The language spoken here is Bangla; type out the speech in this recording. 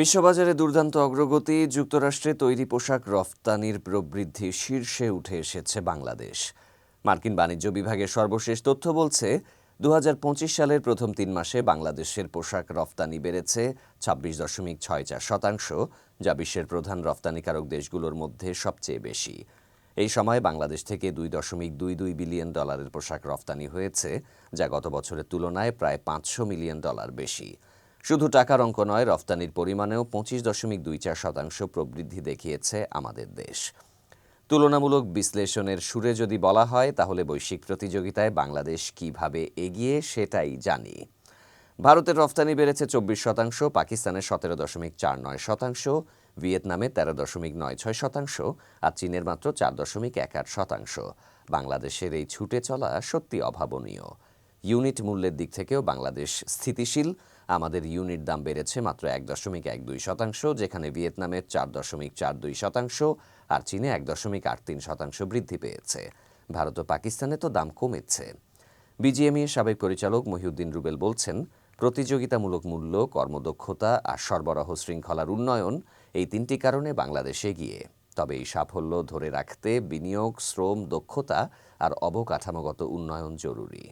বিশ্ববাজারে দুর্দান্ত অগ্রগতি, যুক্তরাষ্ট্রে তৈরি পোশাক রফতানির প্রবৃদ্ধি শীর্ষে উঠে এসেছে বাংলাদেশ। মার্কিন বাণিজ্য বিভাগের সর্বশেষ তথ্য বলছে দু হাজার পঁচিশ সালের প্রথম তিন মাসে বাংলাদেশের পোশাক রফতানি বেড়েছে ছাব্বিশ দশমিক ছয় চার শতাংশ, যা বিশ্বের প্রধান রফতানিকারক দেশগুলোর মধ্যে সবচেয়ে বেশি। এই সময় বাংলাদেশ থেকে দুই দশমিক দুই দুই বিলিয়ন ডলারের পোশাক রফতানি হয়েছে, যা গত বছরের তুলনায় প্রায় পাঁচশো মিলিয়ন ডলার বেশি। শুধু টাকার অঙ্ক নয়, রফতানির পরিমাণেও পঁচিশ দশমিক দুই চার শতাংশ প্রবৃদ্ধি দেখিয়েছে আমাদের দেশ। তুলনামূলক বিশ্লেষণের সুরে যদি বলা হয়, তাহলে বৈশ্বিক প্রতিযোগিতায় বাংলাদেশ কীভাবে এগিয়ে সেটাই জানি। ভারতের রফতানি বেড়েছে চব্বিশ শতাংশ, পাকিস্তানের সতেরো দশমিক চার নয় শতাংশ, ভিয়েতনামে তেরো দশমিক নয় ছয় শতাংশ, আর চীনের মাত্র চার দশমিক এক আট শতাংশ। বাংলাদেশের এই ছুটে চলা সত্যি অভাবনীয়। ইউনিট মূল্যের দিক থেকেও বাংলাদেশ স্থিতিশীল। আমাদের ইউনিট দাম বেড়েছে মাত্র এক দশমিক এক দুই শতাংশ, যেখানে ভিয়েতনামের চার দশমিক চার দুই শতাংশ আর চীনে এক দশমিক আট তিন শতাংশ বৃদ্ধি পেয়েছে। ভারত ও পাকিস্তানে তো দাম কমেছে। বিজিএমইএ সাবেক পরিচালক মহিউদ্দিন রুবেল বলছেন, প্রতিযোগিতামূলক মূল্য, কর্মদক্ষতা আর সরবরাহ শৃঙ্খলার উন্নয়ন এই তিনটি কারণে বাংলাদেশে এগিয়ে। তবে এই সাফল্য ধরে রাখতে বিনিয়োগ শ্রম দক্ষতা আর অবকাঠামোগত উন্নয়ন জরুরি।